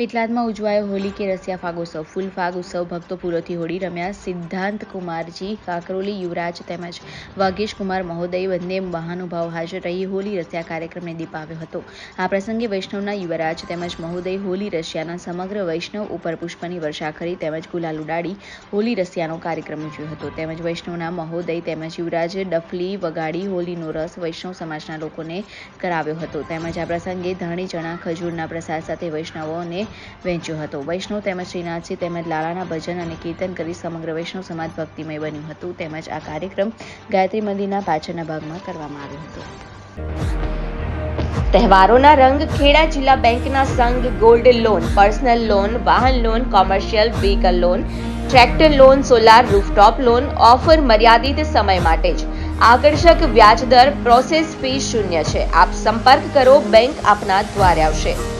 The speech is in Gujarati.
પેટલાદમાં ઉજવાયો હોલી કે રસિયા ફાગોત્સવ. ફૂલ ફાગ ઉત્સવ ભક્તો પૂરોથી હોળી રમ્યા. સિદ્ધાંત કુમારજી કાકરોલી યુવરાજ તેમજ વાગેશ કુમાર મહોદય બંને મહાનુભાવ હાજર રહી હોલી રસિયા કાર્યક્રમને દીપાવ્યો હતો. આ પ્રસંગે વૈષ્ણવના યુવરાજ તેમજ મહોદય હોલી રશિયાના સમગ્ર વૈષ્ણવ ઉપર પુષ્પની વર્ષા કરી તેમજ ગુલાલ ઉડાડી હોલી રસિયાનો કાર્યક્રમ ઉજવ્યો હતો. તેમજ વૈષ્ણવના મહોદય તેમજ યુવરાજે ડફલી વગાડી હોલીનો રસ વૈષ્ણવ સમાજના લોકોને કરાવ્યો હતો. તેમજ આ પ્રસંગે ધાણી ચણા ખજૂરના પ્રસાદ સાથે વૈષ્ણવોને વહેંચ્યો હતો. વૈષ્ણવ તેમજ શ્રીનાથજી તેમજ લાલાના ભજન અને કીર્તન કરી સમગ્ર વૈષ્ણવ સમાજ ભક્તિમય બન્યું હતું. તેમજ આ કાર્યક્રમ ગાયત્રી મંદિરના પાછળના ભાગમાં કરવામાં આવ્યો હતો. તહેવારોના રંગ ખેડા જિલ્લા બેંકના સંઘ ગોલ્ડ લોન, પર્સનલ લોન, વાહન loan, commercial vehicle loan, tractor loan, solar rooftop loan, offer મર્યાદિત સમય માટે જ. આકર્ષક વ્યાજદર પ્રોસેસ ફી શૂન્ય છે. આપ સંપર્ક કરો, બેંક આપના દ્વારે આવશે.